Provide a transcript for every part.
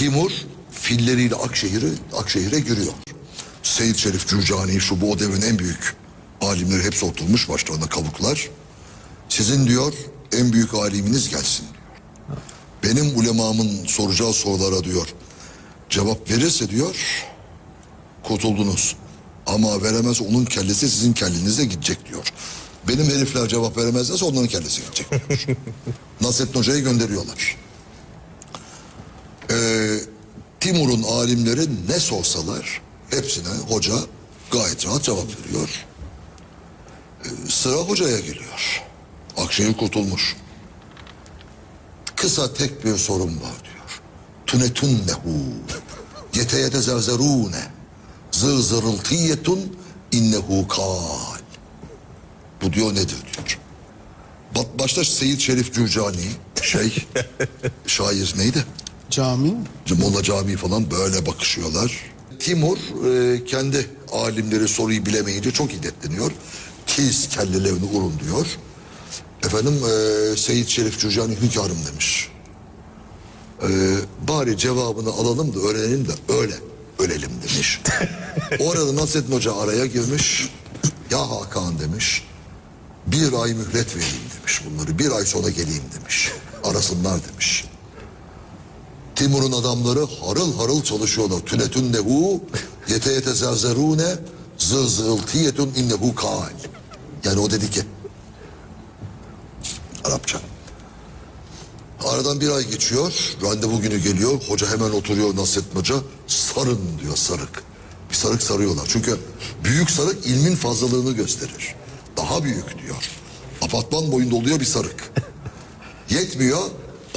Timur filleriyle Akşehir'e Akşehir'e giriyor. Seyit Şerif Cürcani şu bu o devrin en büyük alimleri hepsi oturmuş başlarına kabuklar. Sizin diyor en büyük aliminiz gelsin diyor. Benim ulemamın soracağı sorulara diyor cevap verirse diyor kurtuldunuz. Ama veremez onun kellesi sizin kellenize gidecek diyor. Benim herifler cevap veremezlerse onların kellesi gidecek diyor. Nasrettin Hoca'yı gönderiyorlar. Ee, Timur'un alimleri ne sorsalar hepsine hoca gayet rahat cevap veriyor. Ee, sıra hocaya geliyor. Akşehir kurtulmuş. Kısa tek bir sorum var diyor. Tunetunnehu yeteyete zerzerune zır zırıltiyetun innehu kal. Bu diyor nedir diyor. Ba- Başta Seyit Şerif Cürcani şey şair neydi? Cami Molla Camii falan böyle bakışıyorlar. Timur e, kendi alimleri soruyu bilemeyince çok hiddetleniyor. Tiz kellelerini urun diyor. Efendim e, Seyit Şerif Cürcani hünkârım demiş. E, bari cevabını alalım da öğrenelim de öyle ölelim demiş. o arada Nasrettin Hoca araya girmiş. Ya Hakan demiş. Bir ay mühlet vereyim demiş bunları. Bir ay sonra geleyim demiş. Arasınlar demiş. Timur'un adamları harıl harıl çalışıyorlar. Tünetün nehu, yete yete zerzerune, zır zırıltiyetun innehu kal. Yani o dedi ki, Arapça. Aradan bir ay geçiyor, randevu günü geliyor. Hoca hemen oturuyor Nasrettin Hoca. Sarın diyor sarık. Bir sarık sarıyorlar. Çünkü büyük sarık ilmin fazlalığını gösterir. Daha büyük diyor. Apartman boyunda oluyor bir sarık. Yetmiyor.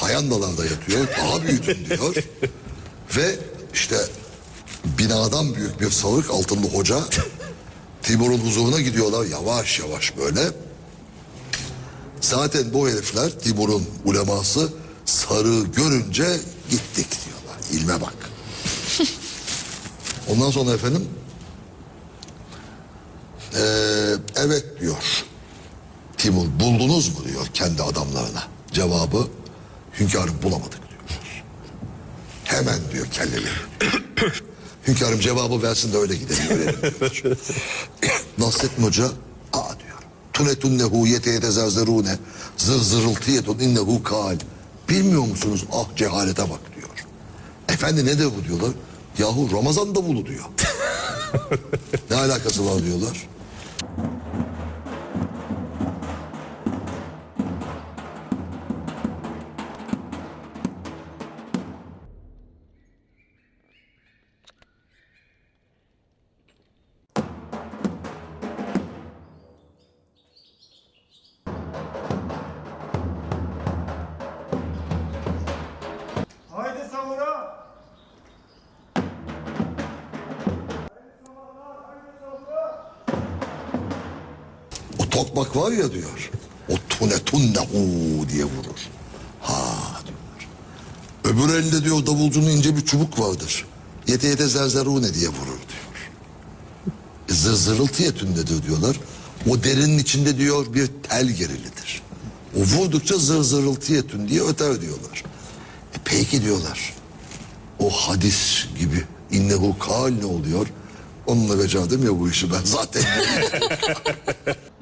Payandalarda yatıyor. Daha büyütün diyor. Ve işte binadan büyük bir sarık altında hoca Timur'un huzuruna gidiyorlar yavaş yavaş böyle. Zaten bu herifler Timur'un uleması sarığı görünce gittik diyorlar. İlme bak. Ondan sonra efendim eee, evet diyor. Timur buldunuz mu diyor kendi adamlarına. Cevabı hünkârım bulamadık diyor. Hemen diyor kelleleri. hünkârım cevabı versin de öyle gidelim diyor. Nasrettin Hoca aa diyor. Tunetun nehu yeteyete zerzerune zır zırıltiyetun innehu kal. Bilmiyor musunuz ah cehalete bak diyor. Efendi nedir bu diyorlar. Yahu Ramazan davulu diyor. ne alakası var diyorlar. Tokmak var ya diyor. O tunetun nehu diye vurur. Ha diyor. Öbür elinde diyor davulcunun ince bir çubuk vardır. Yete yete zerzerune diye vurur diyor. E, Zır zırıltı yetündedir diyorlar. O derinin içinde diyor bir tel gerilidir. O vurdukça zır zırıltı yetün diye öter diyorlar. E peki diyorlar. O hadis gibi innehu kal ne oluyor? Onunla becerdim ya bu işi ben zaten.